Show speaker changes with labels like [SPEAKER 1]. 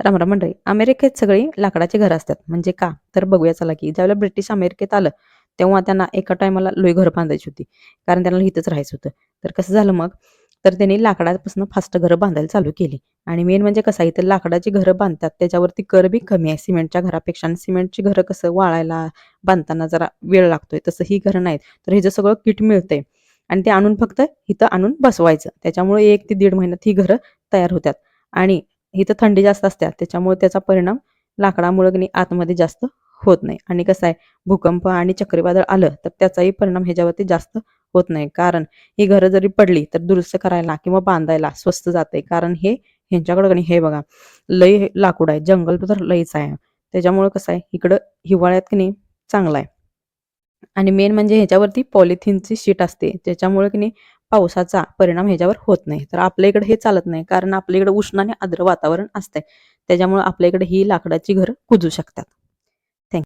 [SPEAKER 1] रामराम मंडळी अमेरिकेत सगळी लाकडाची घरं असतात. म्हणजे का? तर बघूया चला की ज्यावेळेला ब्रिटिश अमेरिकेत आलं तेव्हा त्यांना एका टायमाला लोई घरं बांधायची होती. कारण त्यांना इथंच राहायचं होतं. तर कसं झालं मग? तर त्यांनी लाकडापासून फास्ट घरं बांधायला चालू केली. आणि मेन म्हणजे कसं आहे लाकडाची घरं बांधतात. त्याच्यावरती कर बी कमी आहे सिमेंटच्या घरापेक्षा. आणि सिमेंटची घरं कसं वाळायला बांधताना जरा वेळ लागतोय. तसं ही घरं नाहीत. तर हे जे सगळं किट मिळतंय आणि ते आणून फक्त इथं आणून बसवायचं. त्याच्यामुळे एक ते दीड महिन्यात ही घरं तयार होतात. आणि इथं थंडी जास्त असते त्याच्यामुळे त्याचा परिणाम लाकडामुळे की नाही आतमध्ये जास्त होत नाही. आणि कसं आहे भूकंप आणि चक्रीवादळ आलं तर त्याचाही परिणाम ह्याच्यावरती जास्त होत नाही. कारण ही घरं जरी पडली तर दुरुस्त करायला किंवा बांधायला स्वस्त जाते कारण हे ह्यांच्याकडं हे बघा लय लाकूड आहे. जंगल तर लईच आहे. त्याच्यामुळे कसं आहे इकडं हिवाळ्यात की नाही चांगलं आहे. आणि मेन म्हणजे ह्याच्यावरती पॉलिथिनची शीट असते. त्याच्यामुळे की नाही पावसाचा परिणाम ह्याच्यावर होत नाही. तर आपल्या इकडे हे चालत नाही. कारण आपल्या इकडे उष्ण आणि आर्द्र वातावरण असतंय. त्याच्यामुळे आपल्या इकडे ही लाकडाची घरं कुजू शकतात.